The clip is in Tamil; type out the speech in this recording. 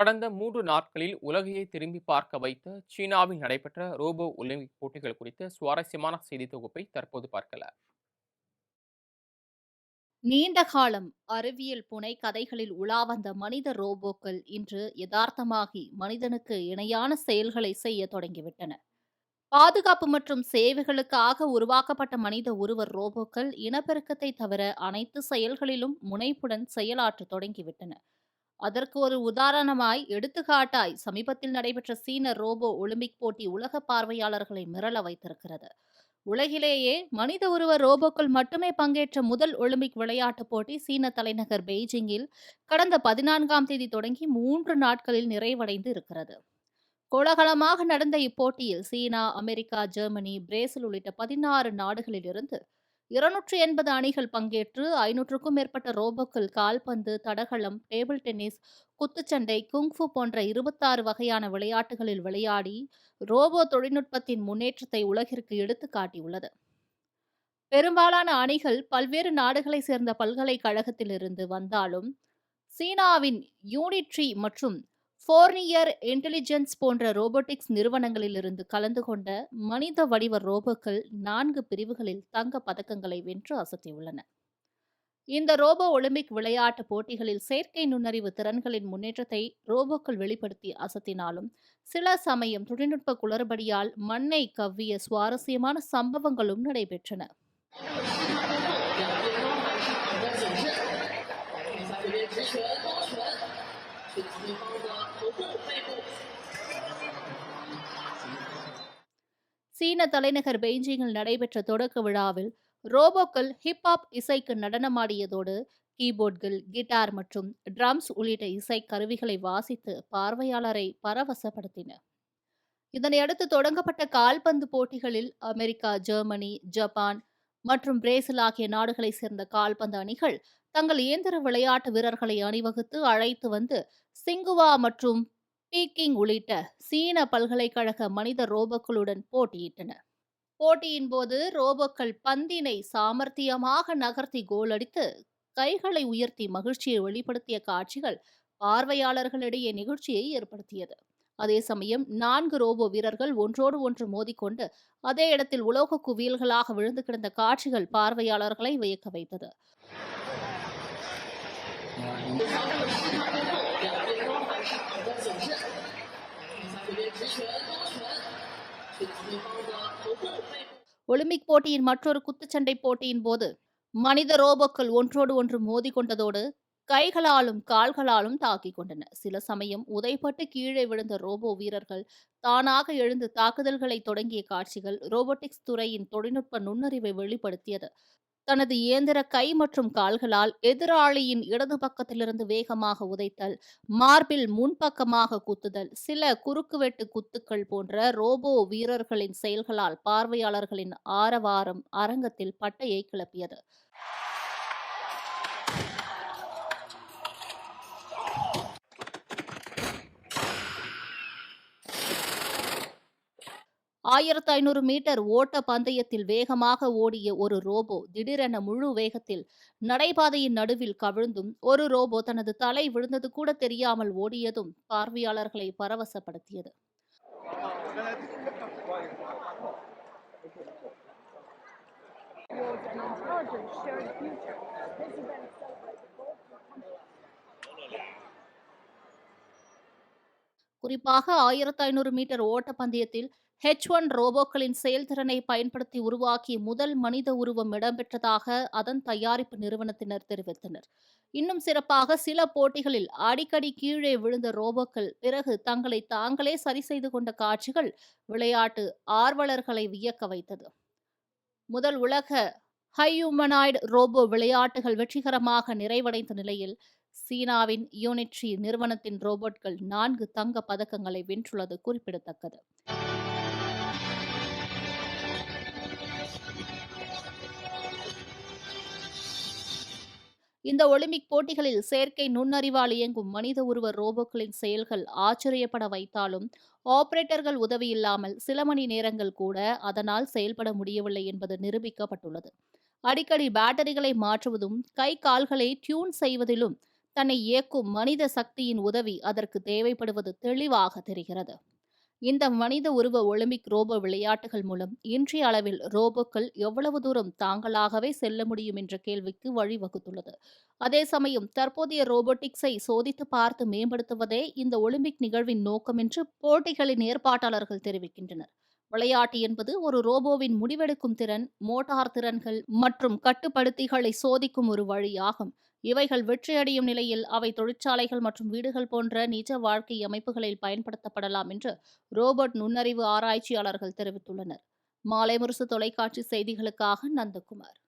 கடந்த மூன்று நாட்களில் உலகையை திரும்பி பார்க்க வைத்த சீனாவில் நடைபெற்ற ரோபோ ஒலிம்பிக் போட்டிகள் குறித்த சுவாரஸ்யமான செய்தி தொகுப்பை தற்போது பார்க்கலாம் நீண்ட காலம் அறிவியல் புனை கதைகளில் உலா வந்த மனித ரோபோக்கள் இன்று யதார்த்தமாகி மனிதனுக்கு இணையான செயல்களை செய்ய தொடங்கிவிட்டன. பாதுகாப்பு மற்றும் சேவைகளுக்காக உருவாக்கப்பட்ட மனித ஒருவர் ரோபோக்கள் இனப்பெருக்கத்தை தவிர அனைத்து செயல்களிலும் முனைப்புடன் செயலாற்ற தொடங்கிவிட்டன. அதற்கு ஒரு உதாரணமாய் எடுத்துக்காட்டாய் சமீபத்தில் நடைபெற்ற சீன ரோபோ ஒலிம்பிக் போட்டி உலக பார்வையாளர்களை மிரள வைத்திருக்கிறது. உலகிலேயே மனித உருவ ரோபோக்கள் மட்டுமே பங்கேற்ற முதல் ஒலிம்பிக் விளையாட்டுப் போட்டி சீன தலைநகர் பெய்ஜிங்கில் கடந்த பதினான்காம் தேதி தொடங்கி மூன்று நாட்களில் நிறைவடைந்து இருக்கிறது. கோலாகலமாக நடந்த இப்போட்டியில் சீனா அமெரிக்கா ஜெர்மனி பிரேசில் உள்ளிட்ட பதினாறு நாடுகளிலிருந்து இருநூற்று எண்பது அணிகள் பங்கேற்று ஐநூற்றுக்கும் மேற்பட்ட ரோபோக்கள் கால்பந்து தடகளம் டேபிள் டென்னிஸ் குத்துச்சண்டை குங்ஃபு போன்ற இருபத்தாறு வகையான விளையாட்டுகளில் விளையாடி ரோபோ தொழில்நுட்பத்தின் முன்னேற்றத்தை உலகிற்கு எடுத்து காட்டியுள்ளது. பெரும்பாலான அணிகள் பல்வேறு நாடுகளைச் சேர்ந்த பல்கலைக்கழகத்திலிருந்து வந்தாலும் சீனாவின் யூனிட்ரி மற்றும் ஃபோர்னியர் இன்டெலிஜென்ஸ் போன்ற ரோபோட்டிக்ஸ் நிறுவனங்களிலிருந்து கலந்து கொண்ட மனித வடிவ ரோபோக்கள் நான்கு பிரிவுகளில் தங்க பதக்கங்களை வென்று அசத்தியுள்ளன. இந்த ரோபோ ஒலிம்பிக் விளையாட்டு போட்டிகளில் செயற்கை நுண்ணறிவு திறன்களின் முன்னேற்றத்தை ரோபோக்கள் வெளிப்படுத்தி அசத்தினாலும் சில சமயம் தொழில்நுட்ப குளறுபடியால் மண்ணை கவ்விய சுவாரஸ்யமான சம்பவங்களும் நடைபெற்றன. சீன தலைநகர் பெய்ஜிங்கில் நடைபெற்ற தொடக்க விழாவில் ரோபோக்கள் ஹிப்ஹாப் இசைக்கு நடனமாடியதோடு கீபோர்ட்கள் கிட்டார் மற்றும் ட்ரம்ஸ் உள்ளிட்ட இசை கருவிகளை வாசித்து பார்வையாளரை பரவசப்படுத்தின. இதனையடுத்து தொடங்கப்பட்ட கால்பந்து போட்டிகளில் அமெரிக்கா ஜெர்மனி ஜப்பான் மற்றும் பிரேசில் ஆகிய நாடுகளைச் சேர்ந்த கால்பந்து அணிகள் தங்கள் இயந்திர விளையாட்டு வீரர்களை அணிவகுத்து அழைத்து வந்து சிங்குவா மற்றும் பீக்கிங் உள்ளிட்ட சீன பல்கலைக்கழக மனித ரோபோக்களுடன் போட்டியிட்டன. போட்டியின் போது ரோபோக்கள் பந்தினை சாமர்த்தியமாக நகர்த்தி கோலடித்து கைகளை உயர்த்தி மகிழ்ச்சியை வெளிப்படுத்திய காட்சிகள் பார்வையாளர்களிடையே நிகழ்ச்சியை ஏற்படுத்தியது. அதே சமயம் நான்கு ரோபோ வீரர்கள் ஒன்றோடு ஒன்று மோதிக்கொண்டு அதே இடத்தில் உலோக குவியல்களாக விழுந்து கிடந்த காட்சிகள் பார்வையாளர்களை வியக்க வைத்தது. ஒலிம்பிக் போட்டியின் மற்றொரு குத்துச்சண்டை போட்டியின் போது மனித ரோபோக்கள் ஒன்றோடு ஒன்று மோதி கொண்டதோடு கைகளாலும் கால்களாலும் தாக்கிக் கொண்டன. சில சமயம் உதைப்பட்டு கீழே விழுந்த ரோபோ வீரர்கள் தானாக எழுந்து தாக்குதல்களை தொடங்கிய காட்சிகள் ரோபோட்டிக்ஸ் துறையின் தொழில்நுட்ப நுண்ணறிவை வெளிப்படுத்தியது. தனது இயந்திர கை மற்றும் கால்களால் எதிராளியின் இடது பக்கத்திலிருந்து வேகமாக உதைத்தல் மார்பில் முன்பக்கமாக குத்துதல் சில குறுக்குவெட்டு குத்துக்கள் போன்ற ரோபோ வீரர்களின் செயல்களால் பார்வையாளர்களின் ஆரவாரம் அரங்கத்தில் பட்டையை கிளப்பியது. ஆயிரத்து ஐநூறு மீட்டர் ஓட்ட பந்தயத்தில் வேகமாக ஓடிய ஒரு ரோபோ திடீரென முழு வேகத்தில் நடைபாதையின் நடுவில் கவிழ்ந்தும் ஒரு ரோபோ தனது தலை விழுந்தது கூட தெரியாமல் ஓடியதும் பார்வையாளர்களை பரவசப்படுத்தியது. குறிப்பாக ஆயிரத்து ஐநூறு மீட்டர் ஓட்டப்பந்தயத்தில் ஹெச் ஒன் ரோபோக்களின் செயல்திறனை பயன்படுத்தி உருவாக்கிய முதல் மனித உருவம் இடம்பெற்றதாக அதன் தயாரிப்பு நிறுவனத்தினர் தெரிவித்தனர். இன்னும் சிறப்பாக சில போட்டிகளில் அடிக்கடி கீழே விழுந்த ரோபோக்கள் பிறகு தங்களை தாங்களே சரி செய்து கொண்ட காட்சிகள் விளையாட்டு ஆர்வலர்களை வியக்க வைத்தது. முதல் உலக ஹையூமனாய்டு ரோபோ விளையாட்டுகள் வெற்றிகரமாக நிறைவடைந்த நிலையில் சீனாவின் யூனிட்ரி நிறுவனத்தின் ரோபோட்கள் நான்கு தங்க பதக்கங்களை வென்றுள்ளது குறிப்பிடத்தக்கது. இந்த ஒலிம்பிக் போட்டிகளில் செயற்கை நுண்ணறிவால் இயங்கும் மனித உருவ ரோபோக்களின் செயல்கள் ஆச்சரியப்பட வைத்தாலும் ஆபரேட்டர்கள் உதவி இல்லாமல் சில மணி நேரங்கள் கூட அதனால் செயல்பட முடியவில்லை என்பது நிரூபிக்கப்பட்டுள்ளது. அடிக்கடி பேட்டரிகளை மாற்றுவதும் கை கால்களை டியூன் செய்வதிலும் தன்னை இயக்கும் மனித சக்தியின் உதவி அதற்கு தேவைப்படுவது தெளிவாக தெரிகிறது. இந்த மனித உருவ ஒலிம்பிக் ரோபோ விளையாட்டுகள் மூலம் இன்றைய அளவில் ரோபோக்கள் எவ்வளவு தூரம் தாங்களாகவே செல்ல முடியும் என்ற கேள்விக்கு வழிவகுத்துள்ளது. அதே சமயம் தற்போதைய ரோபோட்டிக்ஸை சோதித்து பார்த்து மேம்படுத்துவதே இந்த ஒலிம்பிக் நிகழ்வின் நோக்கம் என்று போட்டிகளின் ஏற்பாட்டாளர்கள் தெரிவிக்கின்றனர். விளையாட்டு என்பது ஒரு ரோபோவின் முடிவெடுக்கும் திறன் மோட்டார் திறன்கள் மற்றும் கட்டுப்படுத்திகளை சோதிக்கும் ஒரு வழியாகும். இவைகள் வெற்றியடையும் நிலையில் அவை தொழிற்சாலைகள் மற்றும் வீடுகள் போன்ற நிஜ வாழ்க்கை அமைப்புகளில் பயன்படுத்தப்படலாம் என்று ரோபோட் நுண்ணறிவு ஆராய்ச்சியாளர்கள் தெரிவித்துள்ளனர். மாலை முரசு தொலைக்காட்சி செய்திகளுக்காக நந்தகுமார்.